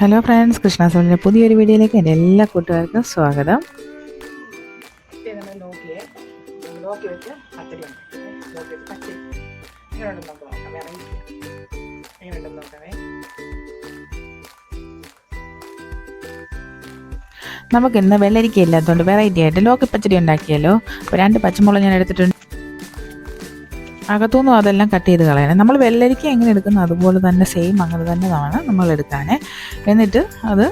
Hello friends Krishna പുതിയൊരു വീഡിയോയിലേക്ക് എന്റെ എല്ലാ കൂട്ടുകാർക്കും സ്വാഗതം. നമ്മൾ നോക്കിയേ നോക്കി വെച്ച് പച്ചടി നോക്കി വെച്ച് പച്ചടി. എങ്ങനെയുണ്ടെന്ന് നമുക്ക് നോക്കാം. എങ്ങനെയുണ്ടെന്ന് ഇന്ന് വെള്ളരിക്ക ഇല്ലാത്തതുകൊണ്ട് വെറൈറ്റി ആയിട്ട് ലോക്കി പച്ചടി ഉണ്ടാക്കിയല്ലോ. അപ്പോൾ രണ്ട് പച്ചമുളക് ഞാൻ എടുത്തിട്ടുണ്ട്. അകത്തുനിന്നും അതെല്ലാം കട്ട് ചെയ്ത് കളയണം. നമ്മൾ വെള്ളരിക്ക എങ്ങനെ എടുക്കുന്നു അതുപോലെ തന്നെ സെയിം അങ്ങനെ തന്നെ നമ്മൾ എടുക്കാനേ. എന്നിട്ട് അത്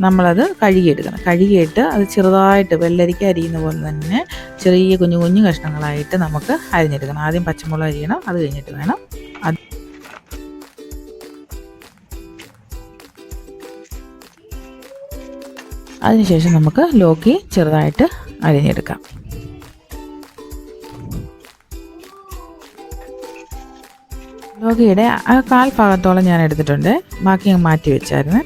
നമ്മളത് കഴുകിയെടുക്കണം. കഴുകിയിട്ട് അത് ചെറുതായിട്ട് വെള്ളരിക്ക അരിയുന്ന പോലെ തന്നെ ചെറിയ കുഞ്ഞു കുഞ്ഞു കഷ്ണങ്ങളായിട്ട് നമുക്ക് അരിഞ്ഞെടുക്കണം. ആദ്യം പച്ചമുളക് അരിയണം അത് കഴിഞ്ഞിട്ട് വേണം അത് അതിനുശേഷം നമുക്ക് ലോക്കി ചെറുതായിട്ട് അരിഞ്ഞെടുക്കാം. ലോകിയുടെ ആ കാൽ ഭാഗത്തോളം ഞാൻ എടുത്തിട്ടുണ്ട്. ബാക്കി ഞാൻ മാറ്റി വെച്ചായിരുന്നു.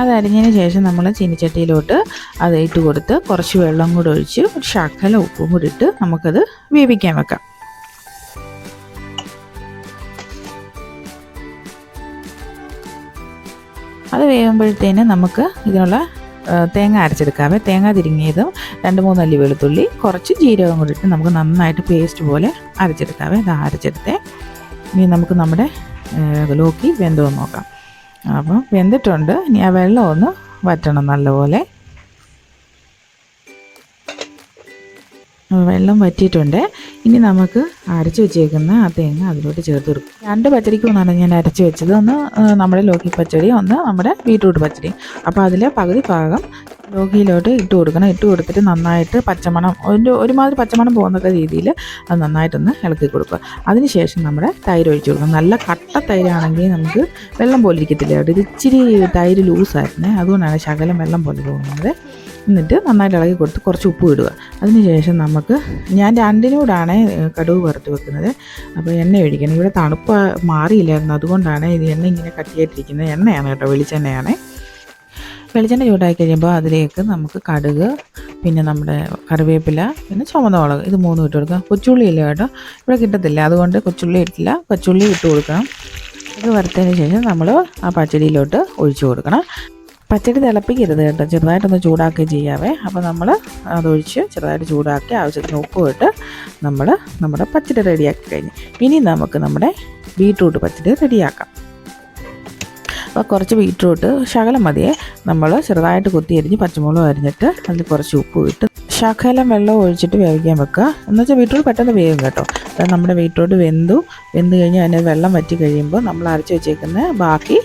അത് അരിഞ്ഞതിന് ശേഷം നമ്മൾ ചീനിച്ചട്ടിയിലോട്ട് അത് ഇട്ട് കൊടുത്ത് കുറച്ച് വെള്ളം കൂടെ ഒഴിച്ച് ഒരു ശകല ഉപ്പും കൂടി ഇട്ട് നമുക്കത് വേവിക്കാൻ വെക്കാം. അത് വേകുമ്പോഴത്തേന് നമുക്ക് ഇതിനുള്ള തേങ്ങ അരച്ചെടുക്കാവേ തേങ്ങ തിരിങ്ങിയതും രണ്ട് മൂന്ന് അല്ലി വെളുത്തുള്ളി കുറച്ച് ജീരകം കൂടി നമുക്ക് നന്നായിട്ട് പേസ്റ്റ് പോലെ അരച്ചെടുക്കാവേ ഇത് അരച്ചെടുത്തേ. ഇനി നമുക്ക് നമ്മുടെ ലോക്കി വെന്തോ നോക്കാം. അപ്പം വെന്തിട്ടുണ്ട്. ഇനി ആ വെള്ളം ഒന്ന് വറ്റണം നല്ലപോലെ. വെള്ളം വറ്റിയിട്ടുണ്ട്. ഇനി നമുക്ക് അരച്ച് വെച്ചേക്കുന്ന ആ തേങ്ങ അതിലോട്ട് ചേർത്ത് കൊടുക്കും. രണ്ട് പച്ചടിക്ക് ഒന്നാണ് ഞാൻ അരച്ച് വെച്ചത്. ഒന്ന് നമ്മുടെ ലോക്കി പച്ചടി ഒന്ന് നമ്മുടെ ബീട്രൂട്ട് പച്ചടി. അപ്പോൾ അതിലെ പകുതി ഭാഗം ലോഹിയിലോട്ട് ഇട്ട് കൊടുക്കണം. ഇട്ട് കൊടുത്തിട്ട് നന്നായിട്ട് പച്ചമണം ഒരു ഒരുമാതിരി പച്ചമണം പോകുന്ന രീതിയിൽ അത് നന്നായിട്ടൊന്ന് ഇളക്കി കൊടുക്കുക. അതിനുശേഷം നമ്മുടെ തൈര് ഒഴിച്ചു കൊടുക്കണം നല്ല കട്ട തൈരാണെങ്കിൽ നമുക്ക് വെള്ളം പോലെ ഇരിക്കത്തില്ല കേട്ടോ. ഇത് ഇച്ചിരി തൈര് ലൂസായിരുന്നേ. അതുകൊണ്ടാണ് ശകലം വെള്ളം പോലെ തോന്നുന്നത് എന്നിട്ട് നന്നായിട്ട് ഇളകി കൊടുത്ത് കുറച്ച് ഉപ്പ് ഇടുക. അതിനുശേഷം നമുക്ക് ഞാൻ രണ്ടിനോടാണ് കടുവ് വറുത്ത് വെക്കുന്നത്. അപ്പോൾ എണ്ണ ഒഴിക്കണം. ഇവിടെ തണുപ്പ് മാറിയില്ലായിരുന്നു. അതുകൊണ്ടാണ് ഇത് എണ്ണ ഇങ്ങനെ കട്ടിയായിട്ടിരിക്കുന്നത്. എണ്ണയാണ് കേട്ടോ വെളിച്ചെണ്ണയാണ്. വെളിച്ചെണ്ണ ചൂടായി കഴിയുമ്പോൾ അതിലേക്ക് നമുക്ക് കടുക് പിന്നെ നമ്മുടെ കറിവേപ്പില പിന്നെ ചുമന്ന മുളക് ഇത് മൂന്നും ഇട്ട് കൊടുക്കാം. കൊച്ചുള്ളി ഇല്ല കേട്ടോ ഇവിടെ കിട്ടത്തില്ല. അതുകൊണ്ട് കൊച്ചുള്ളി ഇട്ടില്ല. കൊച്ചുള്ളി ഇട്ട് കൊടുക്കണം. ഇത് വറുത്തതിന് ശേഷം നമ്മൾ ആ പച്ചടിയിലോട്ട് ഒഴിച്ചു കൊടുക്കണം. പച്ചടി തിളപ്പിക്കരുത് കേട്ടോ. ചെറുതായിട്ടൊന്ന് ചൂടാക്കുകയും ചെയ്യാവേ. അപ്പോൾ നമ്മൾ അതൊഴിച്ച് ചെറുതായിട്ട് ചൂടാക്കി ആവശ്യത്തിന് ഉപ്പ് ഇട്ട് നമ്മൾ നമ്മുടെ പച്ചടി റെഡിയാക്കി കഴിഞ്ഞു. ഇനി നമുക്ക് നമ്മുടെ ബീട്രൂട്ട് പച്ചടി റെഡിയാക്കാം. അപ്പോൾ കുറച്ച് ബീട്രൂട്ട് ശകലം മതിയെ. നമ്മൾ ചെറുതായിട്ട് കുത്തി അരിഞ്ഞ് പച്ചമുളക് അരിഞ്ഞിട്ട് അതിൽ കുറച്ച് ഉപ്പ് ഇട്ട് ശകലം വെള്ളം ഒഴിച്ചിട്ട് വേവിക്കാൻ വെക്കുക. എന്നുവെച്ചാൽ ബീട്രൂട്ട് പെട്ടെന്ന് വേവും കേട്ടോ. അത് നമ്മുടെ ബീട്രൂട്ട് വെന്തു വെന്ത് കഴിഞ്ഞ് അതിന് വെള്ളം വറ്റി കഴിയുമ്പോൾ നമ്മൾ അരച്ച് വെച്ചേക്കുന്ന ബാക്കി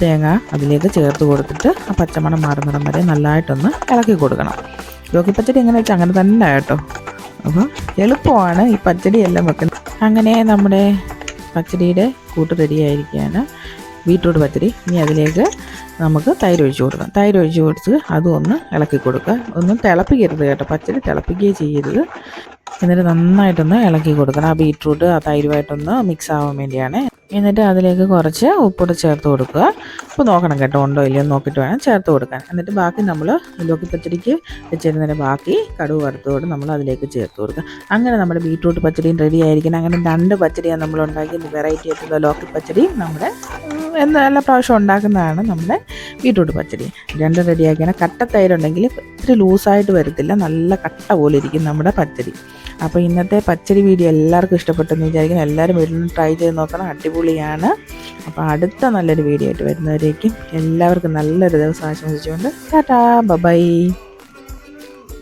തേങ്ങ അതിലേക്ക് ചേർത്ത് കൊടുത്തിട്ട് ആ പച്ചമണം മാറുന്നിടം വരെ നല്ലതായിട്ടൊന്ന് ഇളക്കി കൊടുക്കണം. ലോക്കി പച്ചടി എങ്ങനെ വെച്ചാൽ അങ്ങനെ തന്നെ കേട്ടോ. അപ്പോൾ എളുപ്പമാണ് ഈ പച്ചടിയെല്ലാം വെക്കുന്നത്. അങ്ങനെ നമ്മുടെ പച്ചടിയുടെ കൂട്ട് റെഡി ആയിരിക്കുകയാണ് ബീട്രൂട്ട് പത്തിരി ഇനി അതിലേക്ക് നമുക്ക് തൈര് ഒഴിച്ച് കൊടുക്കാം. തൈര് ഒഴിച്ച് കൊടുത്ത് അതും ഒന്ന് ഇളക്കി കൊടുക്കുക. ഒന്നും തിളപ്പിക്കരുത് കേട്ടോ. പച്ചടി തിളപ്പിക്കുകയും ചെയ്യരുത്. എന്നിട്ട് നന്നായിട്ടൊന്ന് ഇളക്കി കൊടുക്കണം. ആ ബീട്രൂട്ട് ആ തൈരുമായിട്ടൊന്ന് മിക്സ് ആവാൻ വേണ്ടിയാണ്. എന്നിട്ട് അതിലേക്ക് കുറച്ച് ഉപ്പിട്ട് ചേർത്ത് കൊടുക്കുക. അപ്പോൾ നോക്കണം കേട്ടോ ഉണ്ടോ ഇല്ലയോ നോക്കിയിട്ട് വേണം ചേർത്ത് കൊടുക്കാൻ. എന്നിട്ട് ബാക്കി നമ്മൾ ലോക്കി പച്ചടിക്ക് വെച്ചിരുന്നതിന്റെ ബാക്കി കടുവ് വറുത്തോട് നമ്മൾ അതിലേക്ക് ചേർത്ത് കൊടുക്കുക. അങ്ങനെ നമ്മുടെ ബീട്രൂട്ട് പച്ചടിയും റെഡി ആയിരിക്കണം അങ്ങനെ രണ്ട് പച്ചടിയാണ് നമ്മൾ ഉണ്ടാക്കി വെറൈറ്റി ആയിട്ടുള്ള ലോക്കി പച്ചടി നമ്മുടെ എന്ന് എല്ലാ പ്രാവശ്യം ഉണ്ടാക്കുന്നതാണ് നമ്മുടെ ബീട്രൂട്ട് പച്ചടി. രണ്ട് റെഡിയാക്കിയാണ് കട്ട തൈരുണ്ടെങ്കിൽ ഇത്തിരി ലൂസായിട്ട് വരത്തില്ല. നല്ല കട്ട പോലെ ഇരിക്കും നമ്മുടെ പച്ചടി. അപ്പോൾ ഇന്നത്തെ പച്ചടി വീഡിയോ എല്ലാവർക്കും ഇഷ്ടപ്പെട്ടെന്ന് വിചാരിക്കുന്നു. എല്ലാവരും വീട്ടിൽ ട്രൈ ചെയ്ത് നോക്കണം. അടിപൊളിയാണ്. അപ്പോൾ അടുത്ത നല്ലൊരു വീഡിയോ ആയിട്ട് വരുന്നവരേക്കും എല്ലാവർക്കും നല്ലൊരു ദിവസം ആശംസിച്ചുകൊണ്ട് ടാറ്റാ. ബൈ